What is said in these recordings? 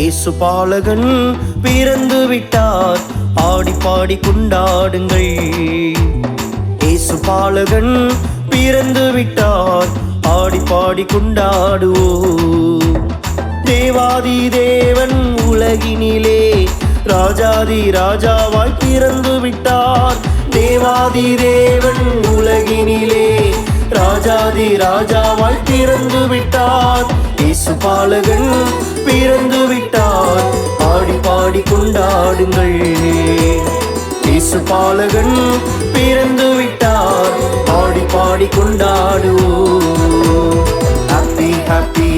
இயேசு பாலகன் பிறந்து விட்டார். ஆடி பாடி கொண்டாடுங்கள். இயேசு பாலகன் பிறந்து விட்டார். ஆடி பாடி கொண்டாடுவோம். தேவாதி தேவன் உலகினிலே ராஜாதி ராஜாவாய் பிறந்து விட்டார். தேவாதி தேவன் உலகினிலே ராஜாதி ராஜாவாய் பிறந்து விட்டார். இயேசு பாலகன் பிறந்து விட்டார். பாடி பாடி கொண்டாடுங்கள். இயேசு பாலகன் பிறந்து விட்டார். பாடி பாடி கொண்டாடுவோம். Happy happy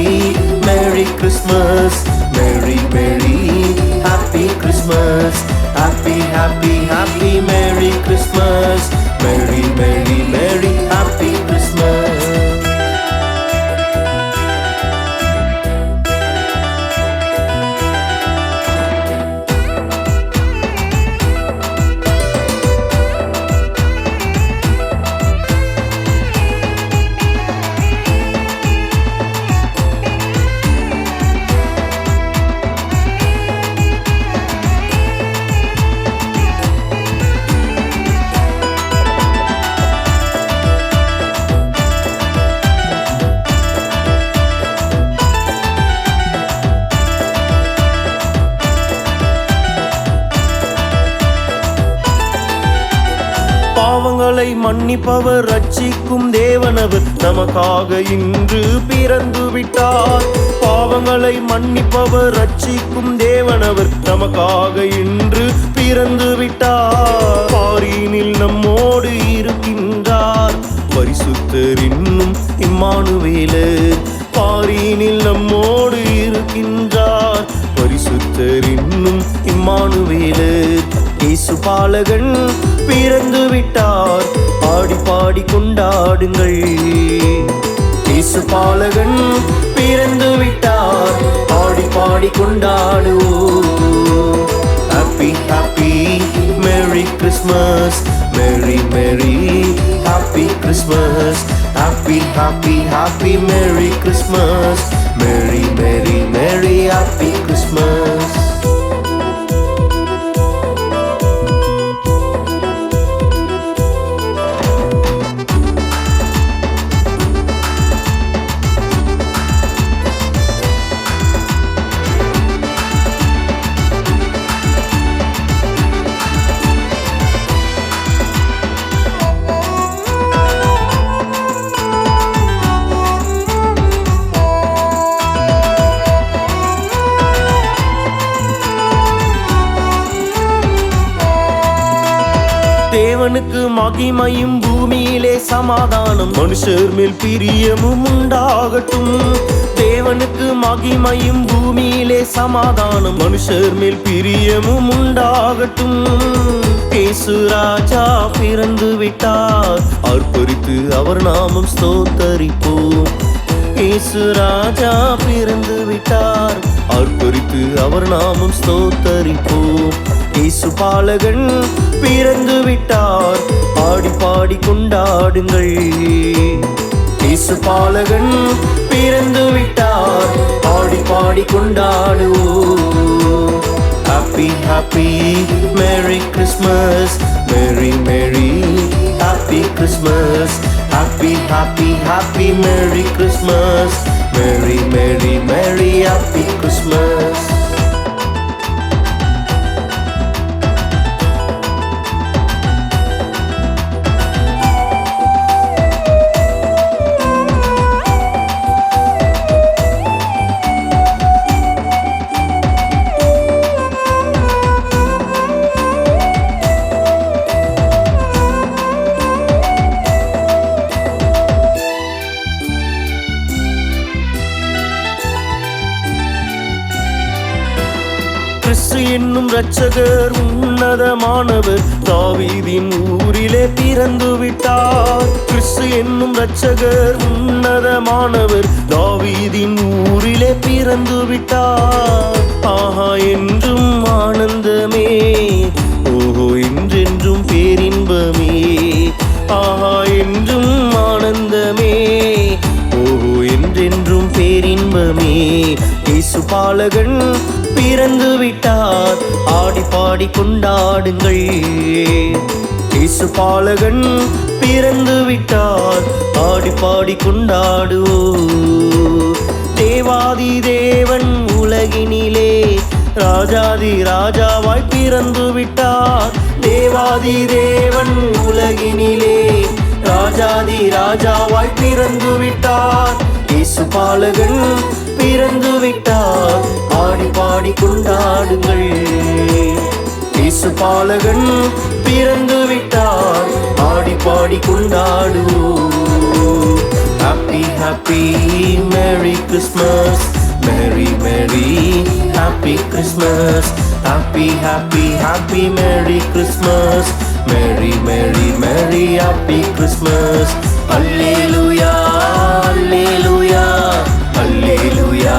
merry Christmas merry merry happy Christmas happy happy happy merry Christmas merry merry merry happy மன்னிப்பவர் ரட்சிக்கும் தேவனவர். நமக்காக இன்று பிறந்து விட்டார் பாவங்களை மன்னிப்பவர் ரட்சிக்கும் தேவனவர். நமக்காக இன்று பிறந்து விட்டார் பாரினில் நம்மோடு இருக்கின்றார். பரிசுத்தர் இன்னும் இம்மானுவேலு. பாரினில் நம்மோடு இருக்கின்றார். பரிசுத்தர் இன்னும் இம்மானுவேலு. இயேசு பாலகன் பிறந்து விட்டார் பாடி கொண்டாடுங்கள். இயேசு பாலகன் பிறந்து விட்டார். பாடி பாடி கொண்டாடுவோம். Happy happy merry Christmas merry merry happy Christmas happy happy happy merry Christmas merry merry merry happy Christmas தேவனுக்கு மகிமையும் பூமியிலே சமாதானம். மனுஷர் மேல் பிரியமும் உண்டாகட்டும். தேவனுக்கு மகிமையும் பூமியிலே சமாதானம். மனுஷர் மேல் பிரியமும் உண்டாகட்டும். கேசு ராஜா பிறந்து விட்டார். ஆர்ப்பரித்து அவர் நாமம் ஸ்தோத்தரிப்போம். கேசு ராஜா பிறந்து விட்டார். ஆர்ப்பரித்து அவர் நாமம் ஸ்தோத்தரிப்போம். இயேசு பாலகன் பிறந்து விட்டார். பாடி பாடி கொண்டாடுங்கள். இயேசு பாலகன் பிறந்து விட்டார். பாடி பாடி கொண்டாடுவோம் happy happy merry Christmas merry merry happy Christmas happy happy happy merry Christmas merry merry merry happy Christmas கிறிஸ்து என்னும் இரட்சகர் உன்னதமானவர். தாவீதின் ஊரிலே பிறந்து விட்டார். கிறிஸ்து என்னும் இரட்சகர் உன்னதமானவர். தாவீதின் ஊரிலே பிறந்து விட்டார். இன்பமே இயேசு பாலகன் பிறந்து விட்டார். ஆடி பாடி கொண்டாடுங்கள். இயேசு பாலகன் பிறந்து விட்டார். ஆடி பாடி கொண்டாடுவோ. தேவாதி தேவன் உலகினிலே ராஜாதி ராஜாவாய் பிறந்து விட்டார். தேவாதி தேவன் உலகினிலே ராஜாதி ராஜாவாய் பிறந்து விட்டார். இயேசு பாலகன் பிறந்து விட்டார் பாடி பாடி கொண்டாடுங்கள். இயேசு பாலகன் பிறந்து விட்டார் பாடி பாடி கொண்டாடுவோம். Happy happy merry Christmas merry merry happy Christmas happy happy happy merry Christmas merry merry merry happy Christmas அல்லேலூயா அல்லேலூயா அல்லேலூயா